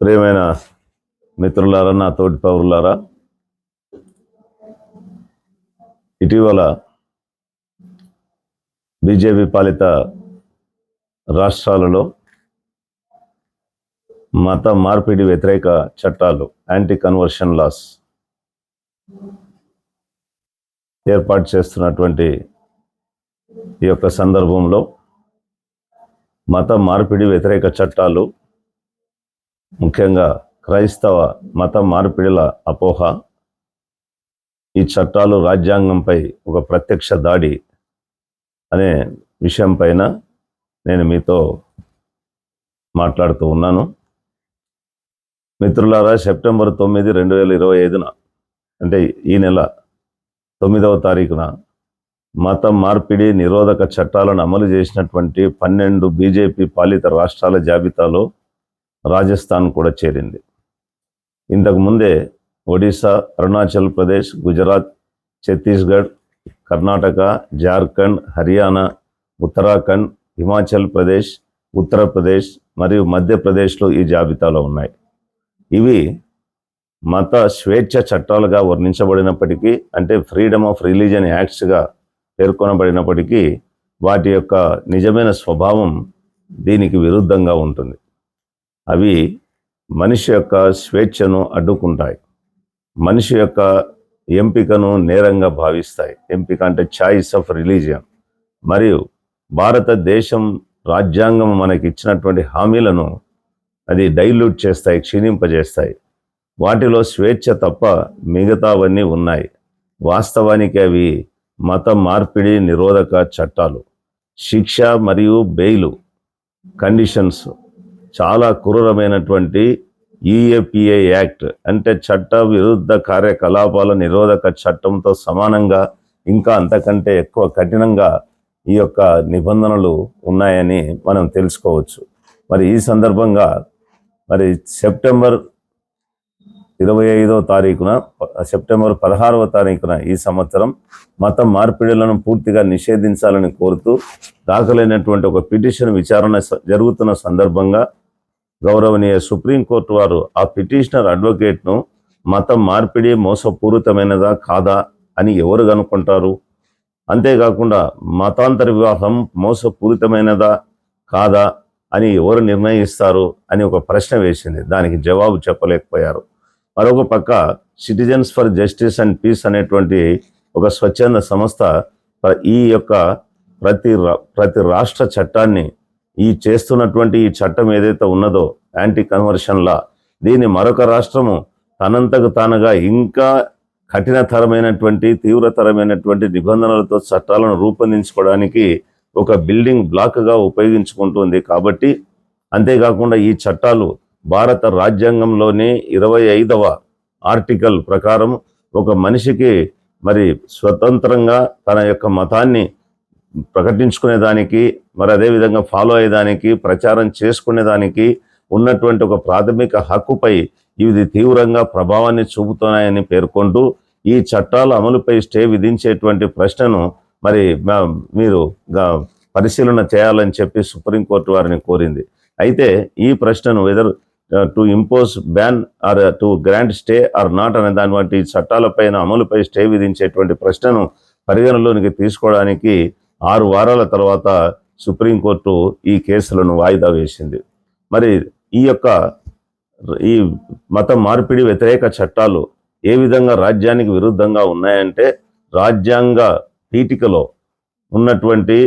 ప్రియమైన మిత్రులారా నా తోటి పౌరులారా ఇటీవల బీజేపీ పాలిత రాష్ట్రాలలో మత మార్పిడి వ్యతిరేక చట్టాలు యాంటీ కన్వర్షన్ లాస్ ఏర్పాటు చేస్తున్నటువంటి ఈ యొక్క సందర్భంలో మత మార్పిడి వ్యతిరేక చట్టాలు ముఖ్యంగా క్రైస్తవ మత మార్పిడిల అపోహ ఈ చట్టాలు రాజ్యాంగంపై ఒక ప్రత్యక్ష దాడి అనే విషయం పైన నేను మీతో మాట్లాడుతూ ఉన్నాను. మిత్రులారా సెప్టెంబర్ తొమ్మిది రెండు వేల ఇరవై ఐదున అంటే ఈ నెల తొమ్మిదవ తారీఖున మత మార్పిడి నిరోధక చట్టాలను అమలు చేసినటువంటి పన్నెండు బీజేపీ పాలిత రాష్ట్రాల జాబితాలో రాజస్థాన్ కూడా చేరింది. ఇంతకు ముందే ఒడిశా అరుణాచల్ ప్రదేశ్ గుజరాత్ ఛత్తీస్గఢ్ కర్ణాటక జార్ఖండ్ హర్యానా ఉత్తరాఖండ్ హిమాచల్ ప్రదేశ్ ఉత్తరప్రదేశ్ మరియు మధ్యప్రదేశ్లో ఈ జాబితాలో ఉన్నాయి. ఇవి మత స్వేచ్ఛ చట్టాలుగా వర్ణించబడినప్పటికీ అంటే ఫ్రీడమ్ ఆఫ్ రిలీజియన్ యాక్ట్స్గా పేర్కొనబడినప్పటికీ వాటి యొక్క నిజమైన స్వభావం దీనికి విరుద్ధంగా ఉంటుంది. అవి మనిషి యొక్క స్వేచ్ఛను అడ్డుకుంటాయి. మనిషి యొక్క ఎంపికను నేరంగా భావిస్తాయి. ఎంపిక అంటే చాయిస్ ఆఫ్ రిలీజియన్. మరియు భారతదేశం రాజ్యాంగం మనకి ఇచ్చినటువంటి హామీలను అది డైల్యూట్ చేస్తాయి క్షీణింపజేస్తాయి. వాటిలో స్వేచ్ఛ తప్ప మిగతావన్నీ ఉన్నాయి. వాస్తవానికి అవి మత మార్పిడి నిరోధక చట్టాలు శిక్ష మరియు బెయిలు కండిషన్స్ చాలా క్రూరమైనటువంటి ఈఏపిఏ యాక్ట్ అంటే చట్ట విరుద్ధ కార్యకలాపాల నిరోధక చట్టంతో సమానంగా ఇంకా అంతకంటే ఎక్కువ కఠినంగా ఈ యొక్క నిబంధనలు ఉన్నాయని మనం తెలుసుకోవచ్చు. మరి ఈ సందర్భంగా మరి సెప్టెంబర్ ఇరవై ఐదో తారీఖున సెప్టెంబర్ పదహారవ తారీఖున ఈ సంవత్సరం మత మార్పిడులను పూర్తిగా నిషేధించాలని కోరుతూ దాఖలైనటువంటి ఒక పిటిషన్ విచారణ స- జరుగుతున్న సందర్భంగా గౌరవనీయ సుప్రీంకోర్టు వారు ఆ పిటిషనర్ అడ్వకేట్ను మత మార్పిడి మోసపూరితమైనదా కాదా అని ఎవరు కనుక్కుంటారు? అంతేకాకుండా మతాంతర వివాహం మోసపూరితమైనదా కాదా అని ఎవరు నిర్ణయిస్తారు అని ఒక ప్రశ్న వేసింది. దానికి జవాబు చెప్పలేకపోయారు. మరొక పక్క citizens for justice and peace అనేటువంటి ఒక స్వచ్ఛంద సంస్థ ఈ యొక్క ప్రతి రా- ప్రతి రాష్ట్ర చట్టాన్ని ఈ చేస్తున్నటువంటి ఈ చట్టం ఏదైతే ఉన్నదో యాంటీ కన్వర్షన్ లా దీన్ని మరొక రాష్ట్రము తనంతకు తానుగా ఇంకా కఠినతరమైనటువంటి తీవ్రతరమైనటువంటి నిబంధనలతో చట్టాలను రూపొందించుకోవడానికి ఒక బిల్డింగ్ బ్లాక్గా ఉపయోగించుకుంటుంది కాబట్టి అంతేకాకుండా ఈ చట్టాలు భారత రాజ్యాంగంలోని ఇరవై ఐదవ ఆర్టికల్ ప్రకారం ఒక మనిషికి మరి స్వతంత్రంగా తన యొక్క మతాన్ని ప్రకటించుకునేదానికి మరి అదేవిధంగా ఫాలో అయ్యేదానికి ప్రచారం చేసుకునేదానికి ఉన్నటువంటి ఒక ప్రాథమిక హక్కుపై ఇది తీవ్రంగా ప్రభావాన్ని చూపుతున్నాయని పేర్కొంటూ ఈ చట్టాల అమలుపై స్టే విధించేటువంటి ప్రశ్నను మరి మీరు పరిశీలన చేయాలని చెప్పి సుప్రీంకోర్టు వారిని కోరింది. అయితే ఈ ప్రశ్నను ఎదురు to impose ban or to grant stay or not అనే దాని వంటి చట్టాలపైన అమలుపై స్టే విధించేటువంటి ప్రశ్నను పరిగణలోనికి తీసుకోవడానికి ఆరు వారాల తర్వాత సుప్రీంకోర్టు ఈ కేసులను వాయిదా వేసింది. మరి ఈ యొక్క ఈ మత మార్పిడి వ్యతిరేక చట్టాలు ఏ విధంగా రాజ్యానికి విరుద్ధంగా ఉన్నాయంటే రాజ్యాంగ పీఠికలో ఉన్నటువంటి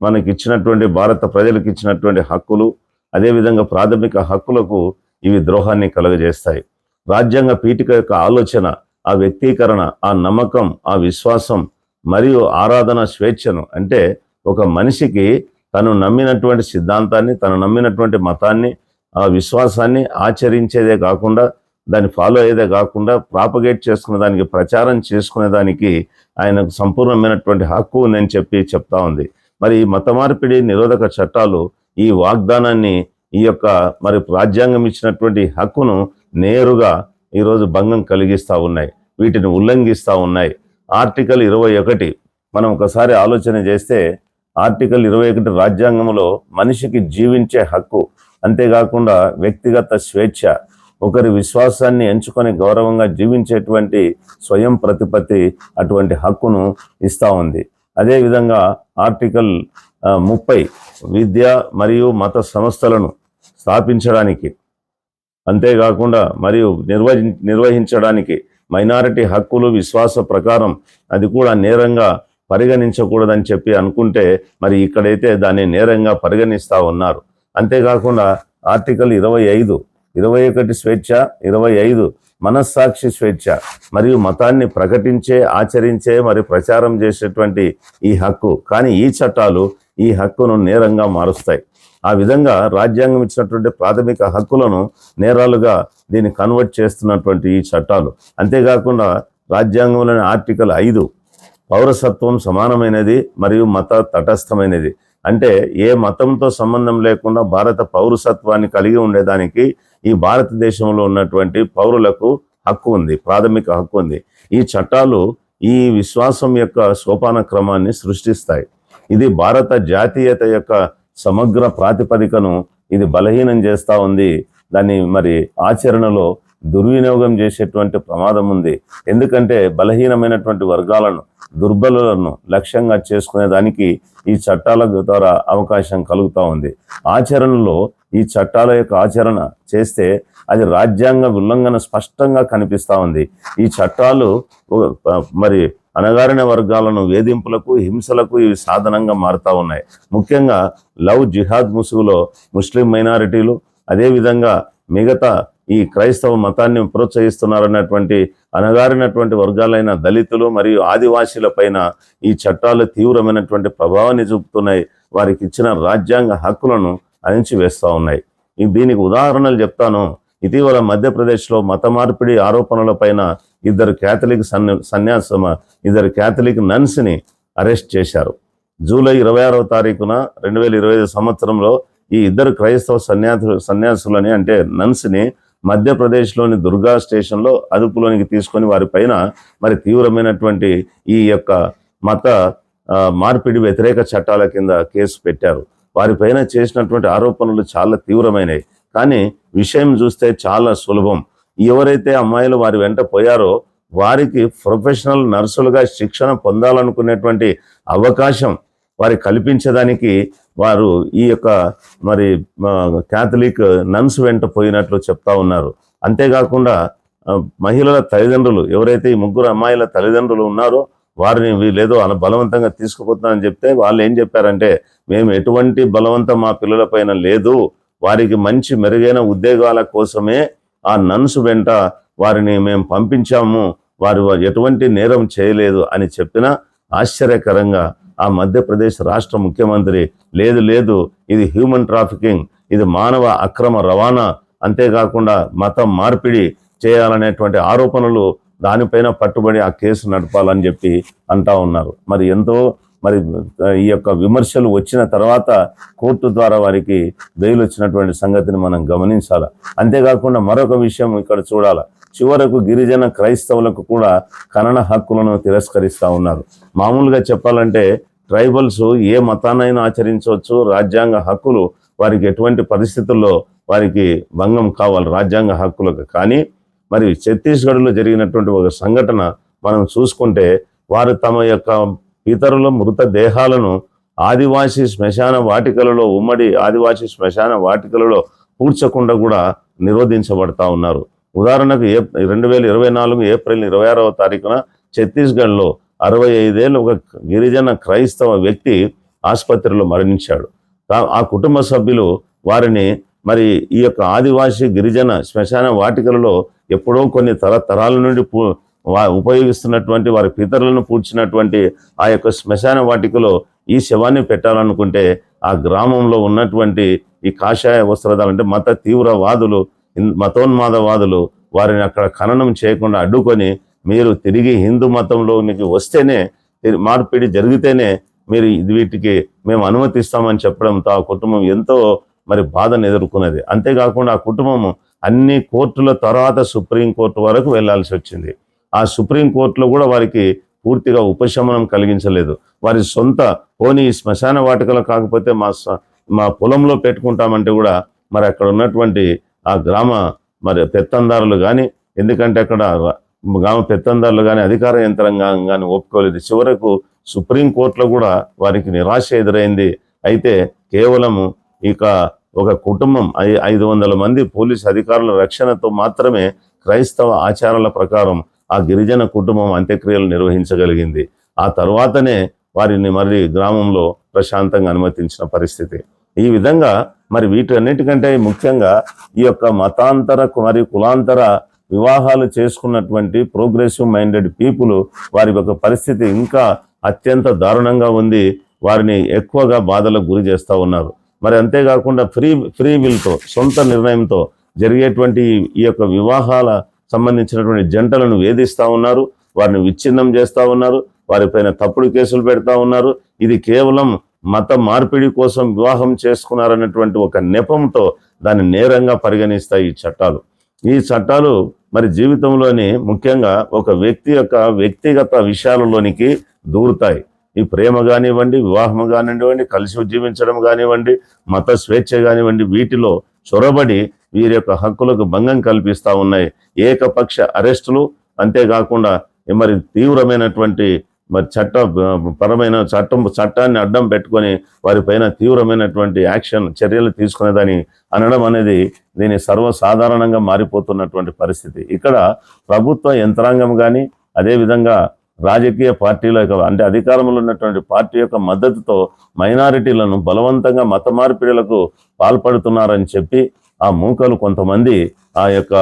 మనకి ఇచ్చినటువంటి భారత ప్రజలకు ఇచ్చినటువంటి హక్కులు అదేవిధంగా ప్రాథమిక హక్కులకు ఇవి ద్రోహాన్ని కలుగజేస్తాయి. రాజ్యాంగ పీఠిక యొక్క ఆలోచన ఆ వ్యక్తీకరణ ఆ నమ్మకం ఆ విశ్వాసం మరియు ఆరాధన స్వేచ్ఛను అంటే ఒక మనిషికి తను నమ్మినటువంటి సిద్ధాంతాన్ని తను నమ్మినటువంటి మతాన్ని ఆ విశ్వాసాన్ని ఆచరించేదే కాకుండా దాన్ని ఫాలో అయ్యేదే కాకుండా ప్రాపగేట్ చేసుకునే దానికి ప్రచారం చేసుకునే దానికి ఆయనకు సంపూర్ణమైనటువంటి హక్కు ఉందని చెప్పి చెప్తా ఉంది. మరి ఈ మత మార్పిడి నిరోధక చట్టాలు ఈ వాగ్దానాన్ని ఈ యొక్క మరి రాజ్యాంగం ఇచ్చినటువంటి హక్కును నేరుగా ఈరోజు భంగం కలిగిస్తూ ఉన్నాయి. వీటిని ఉల్లంఘిస్తూ ఉన్నాయి. ఆర్టికల్ ఇరవై ఒకటి మనం ఒకసారి ఆలోచన చేస్తే ఆర్టికల్ ఇరవై ఒకటి రాజ్యాంగంలో మనిషికి జీవించే హక్కు అంతేకాకుండా వ్యక్తిగత స్వేచ్ఛ ఒకరి విశ్వాసాన్ని ఎంచుకొని గౌరవంగా జీవించేటువంటి స్వయం ప్రతిపత్తి అటువంటి హక్కును ఇస్తూ ఉంది. అదేవిధంగా ఆర్టికల్ ముప్పై విద్య మరియు మత సంస్థలను స్థాపించడానికి అంతేకాకుండా మరియు నిర్వహి నిర్వహించడానికి మైనారిటీ హక్కులు విశ్వాస ప్రకారం అది కూడా నేరంగా పరిగణించకూడదని చెప్పి అనుకుంటే మరి ఇక్కడైతే దాన్ని నేరంగా పరిగణిస్తా ఉన్నారు. అంతేకాకుండా ఆర్టికల్ ఇరవై ఐదు ఇరవై ఒకటి స్వేచ్ఛ ఇరవై ఐదు మనస్సాక్షి స్వేచ్ఛ మరియు మతాన్ని ప్రకటించే ఆచరించే మరి ప్రచారం చేసేటువంటి ఈ హక్కు. కానీ ఈ చట్టాలు ఈ హక్కును నేరంగా మారుస్తాయి. ఆ విధంగా రాజ్యాంగం ఇచ్చినటువంటి ప్రాథమిక హక్కులను నేరాలుగా దీన్ని కన్వర్ట్ చేస్తున్నటువంటి ఈ చట్టాలు. అంతేకాకుండా రాజ్యాంగంలోని ఆర్టికల్ ఐదు పౌరసత్వం సమానమైనది మరియు మత తటస్థమైనది. అంటే ఏ మతంతో సంబంధం లేకుండా భారత పౌరసత్వాన్ని కలిగి ఉండేదానికి ఈ భారతదేశంలో ఉన్నటువంటి పౌరులకు హక్కు ఉంది ప్రాథమిక హక్కు ఉంది. ఈ చట్టాలు ఈ విశ్వాసం యొక్క సోపాన క్రమాన్ని సృష్టిస్తాయి. ఇది భారత జాతీయత యొక్క సమగ్ర ప్రాతిపదికను ఇది బలహీనం చేస్తూ ఉంది. దాన్ని మరి ఆచరణలో దుర్వినియోగం చేసేటువంటి ప్రమాదం ఉంది. ఎందుకంటే బలహీనమైనటువంటి వర్గాలను దుర్బలులను లక్ష్యంగా చేసుకునే దానికి ఈ చట్టాల ద్వారా అవకాశం కలుగుతూ ఉంది. ఆచరణలో ఈ చట్టాల యొక్క ఆచరణ చేస్తే అది రాజ్యాంగ ఉల్లంఘన స్పష్టంగా కనిపిస్తూ ఉంది. ఈ చట్టాలు మరి అణగారిన వర్గాలను వేధింపులకు హింసలకు ఇవి సాధనంగా మారుతా ఉన్నాయి. ముఖ్యంగా లవ్ జిహాద్ ముసుగులో ముస్లిం మైనారిటీలు అదేవిధంగా మిగతా ఈ క్రైస్తవ మతాన్ని ప్రోత్సహిస్తున్నారన్నటువంటి అణగారినటువంటి వర్గాలైన దళితులు మరియు ఆదివాసీల పైన ఈ చట్టాలు తీవ్రమైనటువంటి ప్రభావాన్ని చూపుతున్నాయి. వారికి ఇచ్చిన రాజ్యాంగ హక్కులను అణిచివేస్తూ ఉన్నాయి. దీనికి ఉదాహరణలు చెప్తాను. ఇటీవల మధ్యప్రదేశ్లో మత మార్పిడి ఆరోపణలపైన ఇద్దరు క్యాథలిక్ సన్ సన్యాసమ ఇద్దరు క్యాథలిక్ నన్స్ని అరెస్ట్ చేశారు. జూలై ఇరవై ఆరవ తారీఖున రెండు వేల ఇరవై ఐదు సంవత్సరంలో ఈ ఇద్దరు క్రైస్తవ సన్యాసు సన్యాసులని అంటే నన్స్ని మధ్యప్రదేశ్లోని దుర్గా స్టేషన్లో అదుపులోనికి తీసుకొని వారిపైన మరి తీవ్రమైనటువంటి ఈ యొక్క మత మార్పిడి వ్యతిరేక చట్టాల కింద కేసు పెట్టారు. వారిపైన చేసినటువంటి ఆరోపణలు చాలా తీవ్రమైనవి. కానీ విషయం చూస్తే చాలా సులభం. ఎవరైతే అమ్మాయిలు వారి వెంట పోయారో వారికి ప్రొఫెషనల్ నర్సులుగా శిక్షణ పొందాలనుకునేటువంటి అవకాశం వారి కల్పించడానికి వారు ఈ యొక్క మరి క్యాథలిక్ నన్స్ వెంట పోయినట్లు చెప్తా ఉన్నారు. అంతేకాకుండా మహిళల తల్లిదండ్రులు ఎవరైతే ఈ ముగ్గురు అమ్మాయిల తల్లిదండ్రులు ఉన్నారో వారిని వీళ్ళేదో అలా బలవంతంగా తీసుకుపోతున్నారని చెప్తే వాళ్ళు ఏం చెప్పారంటే మేము ఎటువంటి బలవంతం మా పిల్లల పైన లేదు. వారికి మంచి మెరుగైన ఉద్యోగాల కోసమే ఆ నన్స్ వెంట వారిని మేము పంపించాము. వారు ఎటువంటి నేరం చేయలేదు అని చెప్పినా ఆశ్చర్యకరంగా ఆ మధ్యప్రదేశ్ రాష్ట్ర ముఖ్యమంత్రి లేదు లేదు ఇది హ్యూమన్ ట్రాఫికింగ్ ఇది మానవ అక్రమ రవాణా అంతేకాకుండా మతం మార్పిడి చేయాలనేటువంటి ఆరోపణలు దానిపైన పట్టుబడి ఆ కేసు నడపాలని చెప్పి అంటా ఉన్నారు. మరి ఎంతో మరి ఈ యొక్క విమర్శలు వచ్చిన తర్వాత కోర్టు ద్వారా వారికి బెయిల్ వచ్చినటువంటి సంగతిని మనం గమనించాలి. అంతేకాకుండా మరొక విషయం ఇక్కడ చూడాలి. చివరకు గిరిజన క్రైస్తవులకు కూడా కన్నడ హక్కులను తిరస్కరిస్తా ఉన్నారు. మామూలుగా చెప్పాలంటే ట్రైబల్స్ ఏ మతాన్నైనా ఆచరించవచ్చు. రాజ్యాంగ హక్కులు వారికి ఎటువంటి పరిస్థితుల్లో వారికి భంగం కావాలి. రాజ్యాంగ హక్కులకు కానీ మరి ఛత్తీస్గఢ్లో జరిగినటువంటి ఒక సంఘటన మనం చూసుకుంటే వారు తమ యొక్క ఇతరుల మృతదేహాలను ఆదివాసీ శ్మశాన వాటికలలో ఉమ్మడి ఆదివాసీ శ్మశాన వాటికలలో పూడ్చకుండా కూడా నిరోధించబడతా ఉన్నారు. ఉదాహరణకు ఏ రెండు వేల ఇరవై నాలుగు ఏప్రిల్ ఇరవై ఆరవ తారీఖున ఛత్తీస్గఢ్లో అరవై ఐదేళ్ళు ఒక గిరిజన క్రైస్తవ వ్యక్తి ఆసుపత్రిలో మరణించాడు. ఆ కుటుంబ సభ్యులు వారిని మరి ఈ యొక్క ఆదివాసీ గిరిజన శ్మశాన వాటికలలో ఎప్పుడో కొన్ని తరతరాల నుండి పూ- వా- ఉపయోగిస్తున్నటువంటి వారి పితరులను పూడ్చినటువంటి ఆ యొక్క శ్మశాన వాటికలో ఈ శవాన్ని పెట్టాలనుకుంటే ఆ గ్రామంలో ఉన్నటువంటి ఈ కాషాయ వస్త్రదాలు అంటే మత తీవ్రవాదులు మతోన్మాదవాదులు వారిని అక్కడ ఖననం చేయకుండా అడ్డుకొని మీరు తిరిగి హిందూ మతంలోనికి వస్తేనే మార్పిడి జరిగితేనే మీరు ఇది వీటికి మేము అనుమతిస్తామని చెప్పడంతో ఆ కుటుంబం ఎంతో మరి బాధను ఎదుర్కొన్నది. అంతేకాకుండా ఆ కుటుంబం అన్ని కోర్టుల తర్వాత సుప్రీంకోర్టు వరకు వెళ్ళాల్సి వచ్చింది. ఆ సుప్రీంకోర్టులో కూడా వారికి పూర్తిగా ఉపశమనం కలిగించలేదు. వారి సొంత పోనీ శ్మశాన వాటికలో కాకపోతే మా స- మా పొలంలో పెట్టుకుంటామంటే కూడా మరి అక్కడ ఉన్నటువంటి ఆ గ్రామ మరి పెత్తందారులు కానీ ఎందుకంటే అక్కడ గ్రామ పెత్తందారులు కానీ అధికార యంత్రాంగం కానీ ఒప్పుకోలేదు. చివరకు సుప్రీంకోర్టులో కూడా వారికి నిరాశ ఎదురైంది. అయితే కేవలము ఇక ఒక కుటుంబం ఐ ఐదు వందల మంది పోలీస్ అధికారుల రక్షణతో మాత్రమే క్రైస్తవ ఆచారాల ప్రకారం ఆ గిరిజన కుటుంబం అంత్యక్రియలు నిర్వహించగలిగింది. ఆ తర్వాతనే వారిని మరి గ్రామంలో ప్రశాంతంగా అనుమతించిన పరిస్థితి. ఈ విధంగా మరి వీటన్నిటికంటే ముఖ్యంగా ఈ యొక్క మతాంతర మరియు కులాంతర వివాహాలు చేసుకున్నటువంటి ప్రోగ్రెసివ్ మైండెడ్ పీపుల్ వారి యొక్క పరిస్థితి ఇంకా అత్యంత దారుణంగా ఉంది. వారిని ఎక్కువగా బాధలకు గురి చేస్తూ ఉన్నారు. మరి అంతేకాకుండా ఫ్రీ ఫ్రీ విల్తో సొంత నిర్ణయంతో జరిగేటువంటి ఈ యొక్క వివాహాల సంబంధించినటువంటి జంటలను వేధిస్తూ ఉన్నారు వారిని విచ్ఛిన్నం చేస్తూ ఉన్నారు వారిపైన తప్పుడు కేసులు పెడతా ఉన్నారు. ఇది కేవలం మత మార్పిడి కోసం వివాహం చేసుకున్నారన్నటువంటి ఒక నెపంతో దాన్ని నేరంగా పరిగణిస్తాయి ఈ చట్టాలు. ఈ చట్టాలు మరి జీవితంలోని ముఖ్యంగా ఒక వ్యక్తి యొక్క వ్యక్తిగత విషయాలలోనికి దూరుతాయి. ఈ ప్రేమ కానివ్వండి వివాహం కానివ్వండి కలిసి జీవించడం కానివ్వండి మత స్వేచ్ఛ కానివ్వండి వీటిలో చొరబడి వీరి యొక్క హక్కులకు భంగం కల్పిస్తూ ఉన్నాయి. ఏకపక్ష అరెస్టులు అంతేకాకుండా మరి తీవ్రమైనటువంటి మరి చట్ట పరమైన చట్టం చట్టాన్ని అడ్డం పెట్టుకొని వారిపైన తీవ్రమైనటువంటి యాక్షన్ చర్యలు తీసుకునేదని అనడం అనేది దీని సర్వసాధారణంగా మారిపోతున్నటువంటి పరిస్థితి. ఇక్కడ ప్రభుత్వ యంత్రాంగం కానీ అదేవిధంగా రాజకీయ పార్టీల యొక్క అంటే అధికారంలో ఉన్నటువంటి పార్టీ యొక్క మద్దతుతో మైనారిటీలను బలవంతంగా మత మార్పిడులకు పాల్పడుతున్నారని చెప్పి ఆ మూకలు కొంతమంది ఆ యొక్క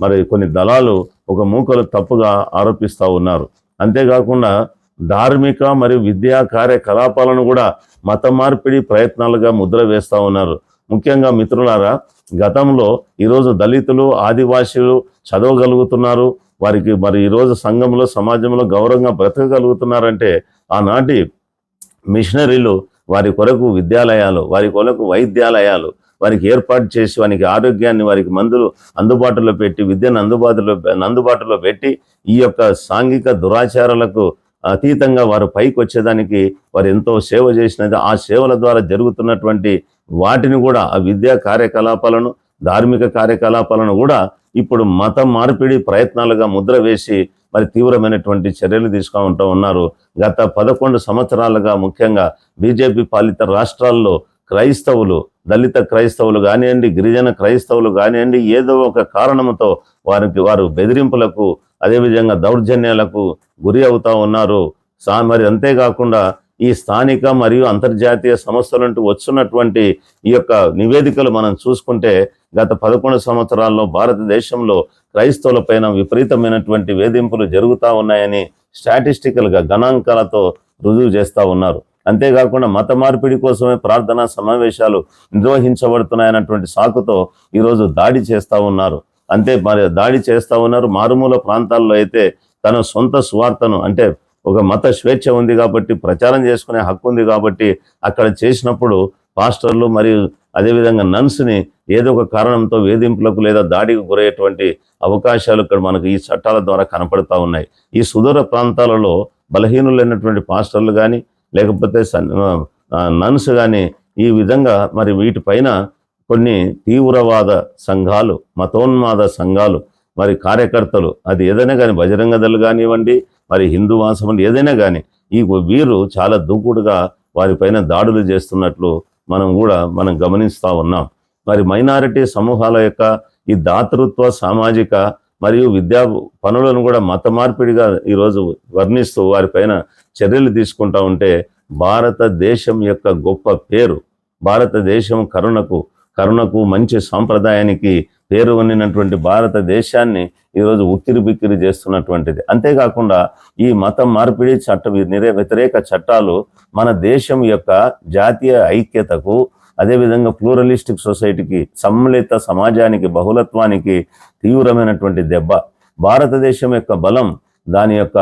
మరి కొన్ని దళాలు ఒక మూకలు తప్పుగా ఆరోపిస్తూ ఉన్నారు. అంతేకాకుండా ధార్మిక మరియు విద్యా కార్యకలాపాలను కూడా మత మార్పిడి ప్రయత్నాలుగా ముద్ర వేస్తూ ఉన్నారు. ముఖ్యంగా మిత్రులారా గతంలో ఈరోజు దళితులు ఆదివాసీలు చదవగలుగుతున్నారు. వారికి మరి ఈరోజు సంఘంలో సమాజంలో గౌరవంగా బ్రతకగలుగుతున్నారంటే ఆనాటి మిషనరీలు వారి కొరకు విద్యాలయాలు వారి కొరకు వైద్యాలయాలు వారికి ఏర్పాటు చేసి వారికి ఆరోగ్యాన్ని వారికి మందులు అందుబాటులో పెట్టి విద్యను అందుబాటులో అందుబాటులో పెట్టి ఈ యొక్క సాంఘిక దురాచారాలకు అతీతంగా వారు పైకి వచ్చేదానికి వారు ఎంతో సేవ చేసినది ఆ సేవల ద్వారా జరుగుతున్నటువంటి వాటిని కూడా ఆ విద్యా కార్యకలాపాలను ధార్మిక కార్యకలాపాలను కూడా ఇప్పుడు మత మార్పిడి ప్రయత్నాలుగా ముద్ర వేసి మరి తీవ్రమైనటువంటి చర్యలు తీసుకుంటూ ఉన్నారు. గత పదకొండు సంవత్సరాలుగా ముఖ్యంగా బీజేపీ పాలిత రాష్ట్రాల్లో క్రైస్తవులు దళిత క్రైస్తవులు కానివ్వండి గిరిజన క్రైస్తవులు కానివ్వండి ఏదో ఒక కారణంతో వారికి వారు బెదిరింపులకు అదేవిధంగా దౌర్జన్యాలకు గురి అవుతూ ఉన్నారు. సా మరి అంతేకాకుండా ఈ స్థానిక మరియు అంతర్జాతీయ సంస్థల నుండి ఈ యొక్క నివేదికలు మనం చూసుకుంటే గత పదకొండు సంవత్సరాల్లో భారతదేశంలో క్రైస్తవుల పైన విపరీతమైనటువంటి వేధింపులు జరుగుతూ ఉన్నాయని స్టాటిస్టికల్గా గణాంకాలతో రుజువు చేస్తూ ఉన్నారు. అంతేకాకుండా మత మార్పిడి కోసమే ప్రార్థనా సమావేశాలు నిర్వహించబడుతున్నాయన్నటువంటి సాకుతో ఈరోజు దాడి చేస్తూ ఉన్నారు. అంతే మరి దాడి చేస్తూ ఉన్నారు. మారుమూల ప్రాంతాల్లో అయితే తన సొంత స్వార్థను అంటే ఒక మత స్వేచ్ఛ ఉంది కాబట్టి ప్రచారం చేసుకునే హక్కు ఉంది కాబట్టి అక్కడ చేసినప్పుడు పాస్టర్లు మరియు అదేవిధంగా నన్స్ని ఏదో ఒక కారణంతో వేధింపులకు లేదా దాడికి గురయ్యేటువంటి అవకాశాలు ఇక్కడ మనకు ఈ చట్టాల ద్వారా కనపడతా ఉన్నాయి. ఈ సుదూర ప్రాంతాలలో బలహీనులైనటువంటి పాస్టర్లు కానీ లేకపోతే సన్- నన్స్ కానీ ఈ విధంగా మరి వీటిపైన కొన్ని తీవ్రవాద సంఘాలు మతోన్మాద సంఘాలు మరి కార్యకర్తలు అది ఏదైనా కానీ బజరంగ కానివ్వండి మరి హిందూ వాసం ఏదైనా కానీ ఈ వీరు చాలా దూకుడుగా వారిపైన దాడులు చేస్తున్నట్లు మనం కూడా మనం గమనిస్తూ ఉన్నాం. మరి మైనారిటీ సమూహాల యొక్క ఈ దాతృత్వ సామాజిక మరియు విద్యా పనులను కూడా మత మార్పిడిగా ఈరోజు వర్ణిస్తూ వారిపైన చర్యలు తీసుకుంటా ఉంటే భారతదేశం యొక్క గొప్ప పేరు భారతదేశం కరుణకు కరుణకు మంచి సాంప్రదాయానికి పేరు వండినటువంటి భారతదేశాన్ని ఈరోజు ఉక్కిరి బిక్కిరి చేస్తున్నటువంటిది. అంతేకాకుండా ఈ మత మార్పిడి చట్ట నిరే వ్యతిరేక చట్టాలు మన దేశం యొక్క జాతీయ ఐక్యతకు అదేవిధంగా ప్లూరలిస్టిక్ సొసైటీకి సమ్మిళిత సమాజానికి బహుళత్వానికి తీవ్రమైనటువంటి దెబ్బ. భారతదేశం యొక్క బలం దాని యొక్క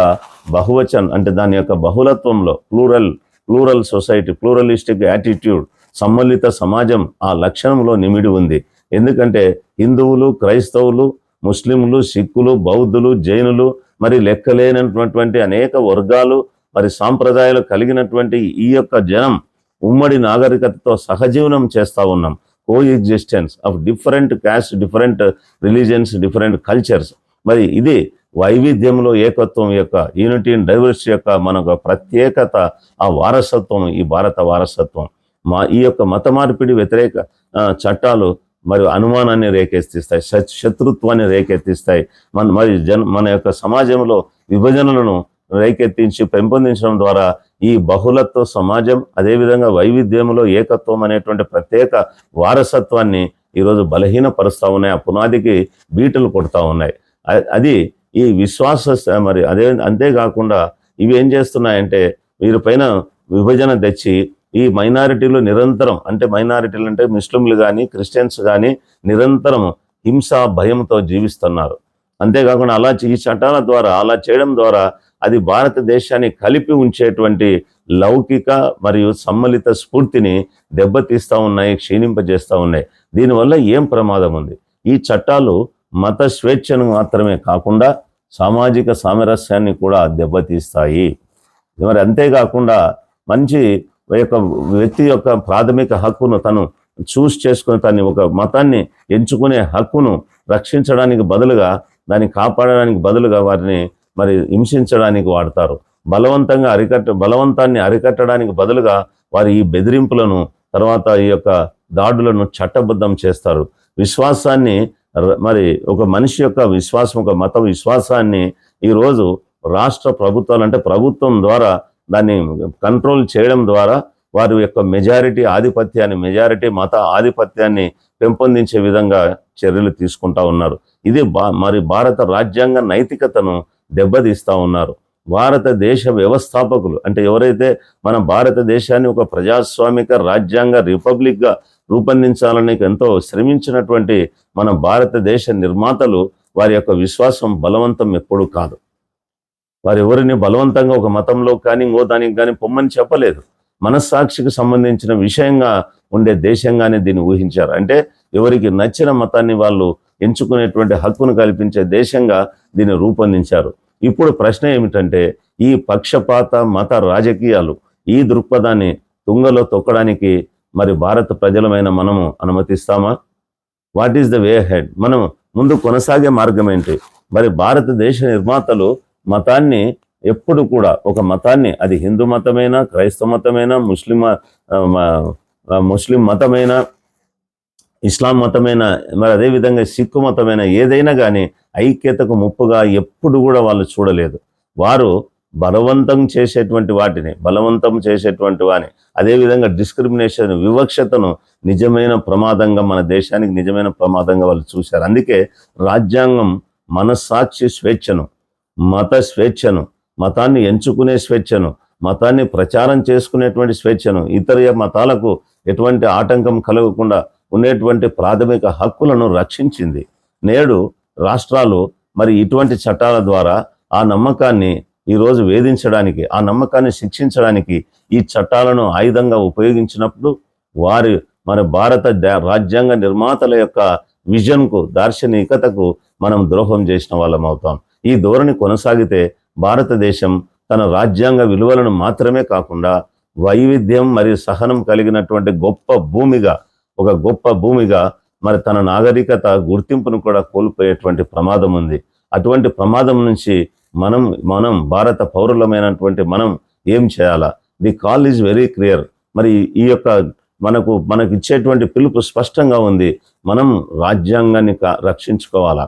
బహువచన్ అంటే దాని యొక్క బహుళత్వంలో plural plural society pluralistic attitude సమ్మిళిత సమాజం ఆ లక్షణంలో నిమిడి ఉంది. ఎందుకంటే హిందువులు క్రైస్తవులు ముస్లింలు సిక్కులు బౌద్ధులు జైనులు మరి లెక్కలేనటువంటి అనేక వర్గాలు మరి సాంప్రదాయాలు కలిగినటువంటి ఈ యొక్క జనం ఉమ్మడి నాగరికతతో సహజీవనం చేస్తూ ఉన్నాం. Coexistence of different caste different religions different cultures మరి ఇది వైవిధ్యంలో ఏకత్వం యొక్క యూనిటీ అండ్ డైవర్సిటీ యొక్క మనకు ప్రత్యేకత ఆ వారసత్వం ఈ భారత వారసత్వం. మా ఈ యొక్క మత మార్పిడి వ్యతిరేక చట్టాలు మరియు అనుమానాన్ని రేకెత్తిస్తాయి శత్రుత్వాన్ని రేకెత్తిస్తాయి. మన మరి జన మన యొక్క సమాజంలో విభజనలను రేకెత్తించి పెంపొందించడం ద్వారా ఈ బహుళత్వ సమాజం అదేవిధంగా వైవిధ్యంలో ఏకత్వం అనేటువంటి ప్రత్యేక వారసత్వాన్ని ఈరోజు బలహీనపరుస్తూ ఉన్నాయి. ఆ పునాదికి బీటలు కొడతా ఉన్నాయి. అది ఈ విశ్వాస మరి అదే అంతేకాకుండా ఇవి ఏం చేస్తున్నాయంటే వీరిపైన విభజన తెచ్చి ఈ మైనారిటీలు నిరంతరం అంటే మైనారిటీలు అంటే ముస్లింలు కానీ క్రిస్టియన్స్ కానీ నిరంతరం హింస భయంతో జీవిస్తున్నారు. అంతేకాకుండా అలా ఈ చట్టాల ద్వారా అలా చేయడం ద్వారా అది భారతదేశాన్ని కలిపి ఉంచేటువంటి లౌకిక మరియు సమ్మలిత స్ఫూర్తిని దెబ్బతీస్తూ ఉన్నాయి క్షీణింపజేస్తూ ఉన్నాయి. దీనివల్ల ఏం ప్రమాదం ఉంది? ఈ చట్టాలు మత స్వేచ్ఛను మాత్రమే కాకుండా సామాజిక సామరస్యాన్ని కూడా దెబ్బతీస్తాయి. మరి అంతేకాకుండా మంచి యొక్క వ్యక్తి యొక్క ప్రాథమిక హక్కును తను చూస్ చేసుకుని తను ఒక మతాన్ని ఎంచుకునే హక్కును రక్షించడానికి బదులుగా దాన్ని కాపాడడానికి బదులుగా వారిని మరి హింసించడానికి వాడతారు. బలవంతంగా అరికట్ట బలవంతాన్ని అరికట్టడానికి బదులుగా వారి ఈ బెదిరింపులను తర్వాత ఈ యొక్క దాడులను చట్టబద్ధం చేస్తారు. విశ్వాసాన్ని మరి ఒక మనిషి యొక్క విశ్వాసం ఒక మత విశ్వాసాన్ని ఈరోజు రాష్ట్ర ప్రభుత్వాలు అంటే ప్రభుత్వం ద్వారా దాన్ని కంట్రోల్ చేయడం ద్వారా వారి యొక్క మెజారిటీ ఆధిపత్యాన్ని మెజారిటీ మత ఆధిపత్యాన్ని పెంపొందించే విధంగా చర్యలు తీసుకుంటా ఉన్నారు. ఇది బా మరి భారత రాజ్యాంగ నైతికతను దెబ్బతీస్తూ ఉన్నారు. భారతదేశ వ్యవస్థాపకులు అంటే ఎవరైతే మన భారతదేశాన్ని ఒక ప్రజాస్వామిక రాజ్యాంగ రిపబ్లిక్గా రూపొందించాలని ఎంతో శ్రమించినటువంటి మన భారతదేశ నిర్మాతలు వారి యొక్క విశ్వాసం బలవంతం ఎప్పుడూ కాదు. వారు ఎవరిని బలవంతంగా ఒక మతంలో కానీ ఇంకో దానికి కానీ పొమ్మని చెప్పలేదు. మనస్సాక్షికి సంబంధించిన విషయంగా ఉండే దేశంగానే దీన్ని ఊహించారు. అంటే ఎవరికి నచ్చిన మతాన్ని వాళ్ళు ఎంచుకునేటువంటి హక్కును కల్పించే దేశంగా దీన్ని రూపొందించారు. ఇప్పుడు ప్రశ్న ఏమిటంటే ఈ పక్షపాత మత రాజకీయాలు ఈ దృక్పథాన్ని తుంగలో తొక్కడానికి మరి భారత ప్రజలమైన మనము అనుమతిస్తామా? What is the way head మనం ముందు కొనసాగే మార్గం ఏంటి? మరి భారతదేశ నిర్మాతలు మతాన్ని ఎప్పుడు కూడా ఒక మతాన్ని అది హిందూ మతమైనా క్రైస్తవ మతమైనా ముస్లిం ముస్లిం మతమైన ఇస్లాం మతమైన మరి అదేవిధంగా సిక్కు మతమైన ఏదైనా కానీ ఐక్యతకు ముప్పుగా ఎప్పుడు కూడా వాళ్ళు చూడలేదు. వారు బలవంతం చేసేటువంటి వాటిని బలవంతం చేసేటువంటి వాని అదేవిధంగా డిస్క్రిమినేషన్ వివక్షతను నిజమైన ప్రమాదంగా మన దేశానికి నిజమైన ప్రమాదంగా వాళ్ళు చూశారు. అందుకే రాజ్యాంగం మనస్సాక్షి స్వేచ్ఛను మత స్వేచ్ఛను మతాన్ని ఎంచుకునే స్వేచ్ఛను మతాన్ని ప్రచారం చేసుకునేటువంటి స్వేచ్ఛను ఇతర మతాలకు ఎటువంటి ఆటంకం కలగకుండా ఉండేటువంటి ప్రాథమిక హక్కులను రక్షించింది. నేడు రాష్ట్రాలు మరి ఇటువంటి చట్టాల ద్వారా ఆ నమ్మకాన్ని ఈరోజు వేధించడానికి ఆ నమ్మకాన్ని శిక్షించడానికి ఈ చట్టాలను ఆయుధంగా ఉపయోగించినప్పుడు వారి మన భారత రాజ్యాంగ నిర్మాతల యొక్క విజన్కు దార్శనికతకు మనం ద్రోహం చేసిన వాళ్ళం అవుతాం. ఈ ధోరణి కొనసాగితే భారతదేశం తన రాజ్యాంగ విలువలను మాత్రమే కాకుండా వైవిధ్యం మరియు సహనం కలిగినటువంటి గొప్ప భూమిగా ఒక గొప్ప భూమిగా మరి తన నాగరికత గుర్తింపును కూడా కోల్పోయేటువంటి ప్రమాదం ఉంది. అటువంటి ప్రమాదం నుంచి మనం మనం భారత పౌరులమైనటువంటి మనం ఏం చేయాలా? The call is very clear. మరి ఈ యొక్క మనకు మనకు ఇచ్చేటువంటి పిలుపు స్పష్టంగా ఉంది. మనం రాజ్యాంగాన్ని రక్షించుకోవాలా?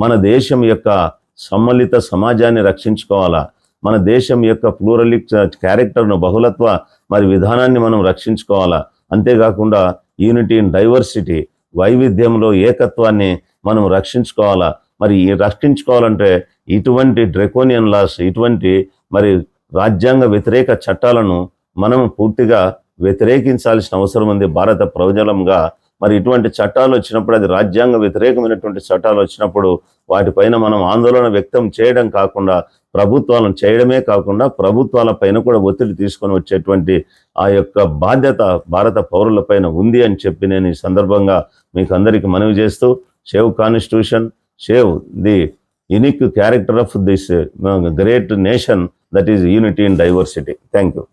మన దేశం యొక్క సమ్మలిత సమాజాన్ని రక్షించుకోవాలా? మన దేశం యొక్క ప్లూరలిక్ క్యారెక్టర్ను బహుళత్వ మరి విధానాన్ని మనం రక్షించుకోవాలా? అంతేకాకుండా యూనిటీ ఇన్ డైవర్సిటీ వైవిధ్యంలో ఏకత్వాన్ని మనం రక్షించుకోవాలా? మరి రక్షించుకోవాలంటే ఇటువంటి డ్రెకోనియన్ లాస్ ఇటువంటి మరి రాజ్యాంగ వ్యతిరేక చట్టాలను మనం పూర్తిగా వ్యతిరేకించాల్సిన అవసరం ఉంది. భారత ప్రజలంగా మరి ఇటువంటి చట్టాలు వచ్చినప్పుడు అది రాజ్యాంగ వ్యతిరేకమైనటువంటి చట్టాలు వచ్చినప్పుడు వాటిపైన మనం ఆందోళన వ్యక్తం చేయడం కాకుండా ప్రభుత్వాలను చేయడమే కాకుండా ప్రభుత్వాల పైన కూడా ఒత్తిడి తీసుకొని వచ్చేటువంటి ఆ యొక్క బాధ్యత భారత పౌరులపైన ఉంది అని చెప్పి నేను ఈ సందర్భంగా మీకు అందరికీ మనవి చేస్తూ save constitution save the unique character of this great nation that is unity in diversity. Thank you